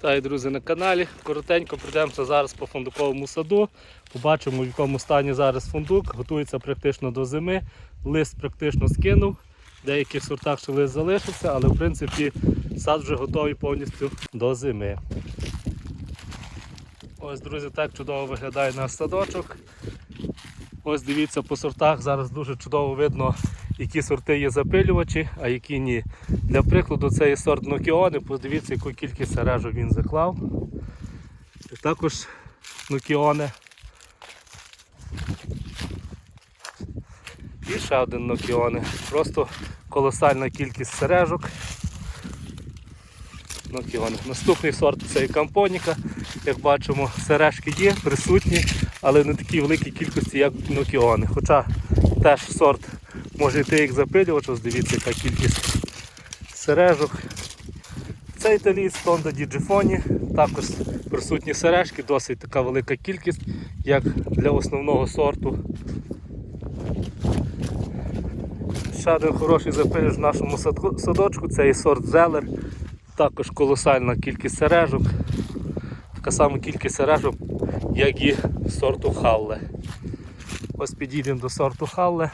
Вітаю, друзі, на каналі. Коротенько пройдемося зараз по фундуковому саду. Побачимо, в якому стані зараз фундук. Готується практично до зими. Лист практично скинув. В деяких сортах ще лист залишився, але в принципі сад вже готовий повністю до зими. Ось, друзі, так чудово виглядає наш садочок. Ось дивіться по сортах. Зараз дуже чудово видно, які сорти є запилювачі, а які ні. Для прикладу, це є сорт Нокіони. Подивіться, яку кількість сережок він заклав. І також Нокіони. І ще один Нокіони. Просто колосальна кількість сережок. Нокіони. Наступний сорт це і кампоніка. Як бачимо, сережки є, присутні, але не такі великій кількості, як Нокіони. Хоча теж сорт може йти як запилювач, ось дивіться, яка кількість сережок. Це італієць Тонда Діджифоні, також присутні сережки, досить така велика кількість, як для основного сорту. Ще один хороший запилювач в нашому садочку, це і сорт Зелер, також колосальна кількість сережок, така сама кількість сережок, як і сорту Халле. Ось підійдемо до сорту Халле,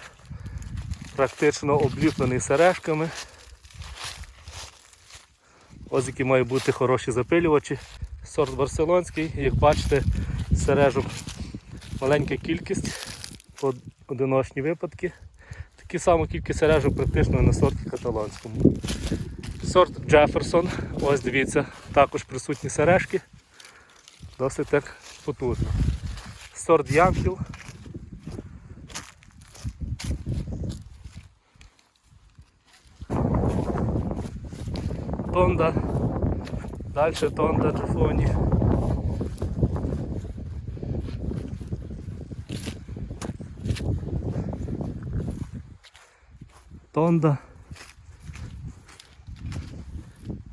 практично обліплений сережками. Ось які мають бути хороші запилювачі. Сорт барселонський, як бачите, сережок маленька кількість, одиночні випадки. Такі самі кількість сережок практично на сорті каталонському. Сорт Джеферсон, ось дивіться, також присутні сережки. Досить так потужно. Сорт Ямпіл. Тонда. Дальше Тонда Джофоні. Тонда.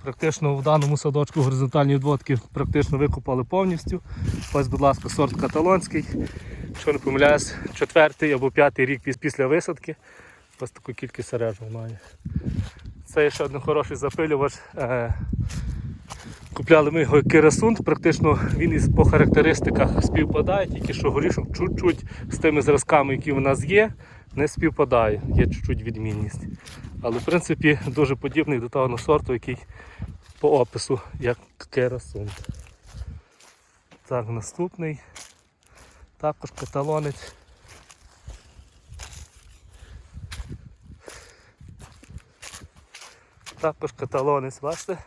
Практично в даному садочку горизонтальні відводки практично викопали повністю. Ось, будь ласка, сорт каталонський. Якщо не помиляюсь, четвертий або п'ятий рік після висадки. Ось таку кількість сережок має. Це ще один хороший запилювач. Е, Купляли ми його Керасунд, практично він із по характеристиках співпадає, тільки що горішок чуть-чуть з тими зразками, які в нас є, не співпадає, є чуть-чуть відмінність. Але в принципі дуже подібний до того сорту, який по опису, як Керасунд. Так, наступний. Також каталонець. Також каталонець, бачите?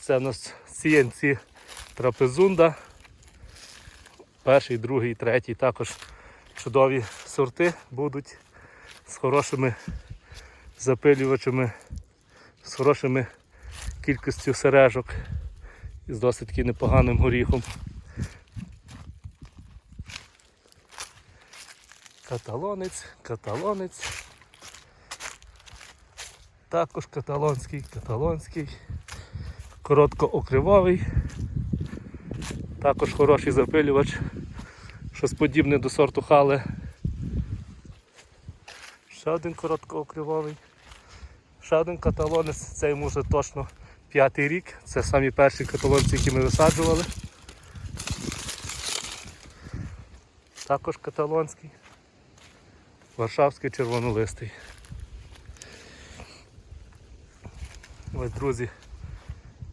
Це у нас CNC трапезунда. Перший, другий, третій також чудові сорти будуть з хорошими запилювачами, з хорошими кількістю сережок і з досить непоганим горіхом. Каталонець, каталонець. Також каталонський, каталонський. Короткоокривовий. Також хороший запилювач. Щось подібне до сорту хале. Ще один короткоокривовий. Ще один каталонець, це йому вже точно п'ятий рік. Це самі перші каталонці, які ми висаджували. Також каталонський. Варшавський червонолистий. Ось, друзі,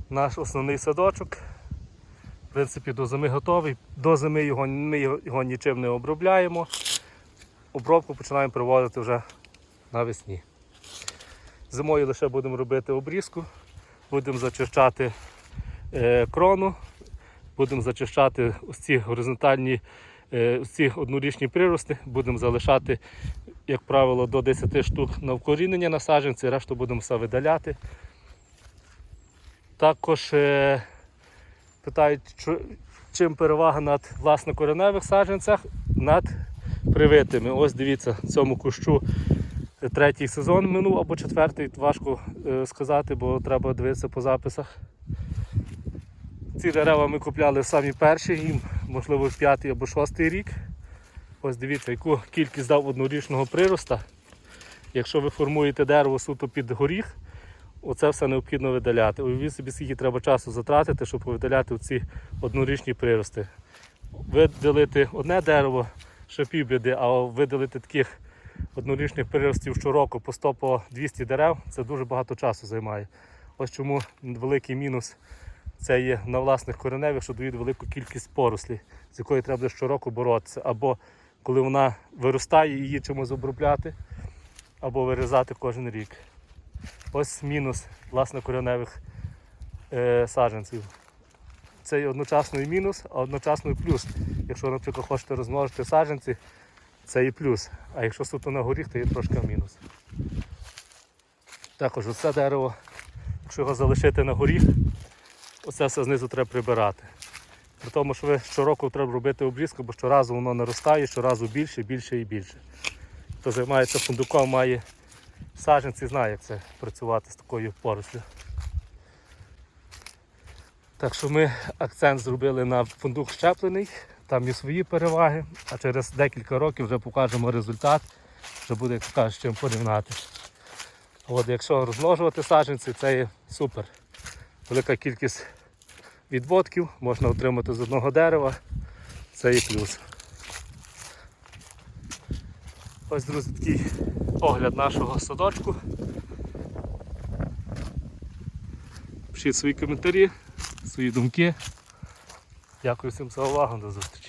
наш основний садочок. В принципі, до зими готовий. До зими його, ми його, нічим не обробляємо. Обробку починаємо проводити вже навесні. Зимою лише будемо робити обрізку, будемо зачищати е, крону, будемо зачищати ось ці горизонтальні, ці однорічні прирости, будемо залишати, як правило, до 10 штук на вкорінення на саджанці, решту будемо все видаляти. Також е, питають, чим перевага над власне кореневих саджанцях над привитими. Ось дивіться, цьому кущу третій сезон минув або четвертий, важко е, сказати, бо треба дивитися по записах. Ці дерева ми купляли самі перші, їм можливо п'ятий або шостий рік. Ось дивіться, яку кількість дав однорічного прироста. Якщо ви формуєте дерево суто під горіх, оце все необхідно видаляти. Уявіть собі, скільки треба часу затратити, щоб видаляти ці однорічні прирости. Видалити одне дерево, ще півбіди, а видалити таких однорічних приростів щороку по 100 по 200 дерев, це дуже багато часу займає. Ось чому великий мінус це є на власних кореневих, що дають велику кількість порослі, з якою треба щороку боротися. Або коли вона виростає, її чимось обробляти, або вирізати кожен рік. Ось мінус власнокореневих е, саджанців. Це є одночасно і мінус, а одночасно і плюс. Якщо, наприклад, хочете розмножити саджанці, це і плюс. А якщо суто на горіх, то є трошки мінус. Також оце дерево, якщо його залишити на горіх, оце все знизу треба прибирати. При тому, що ви щороку треба робити обрізку, бо щоразу воно наростає, щоразу більше, більше і більше. Хто займається фундуком, має саджанці, знає, як це працювати з такою порослю. Так що ми акцент зробили на фундук щеплений, там є свої переваги, а через декілька років вже покажемо результат, вже буде, як кажуть, чим порівняти. От, якщо розмножувати саджанці, це є супер. Велика кількість відводків можна отримати з одного дерева, це і плюс. Ось, друзі, такий огляд нашого садочку. Пишіть свої коментарі, свої думки. Дякую всім за увагу, до зустрічі.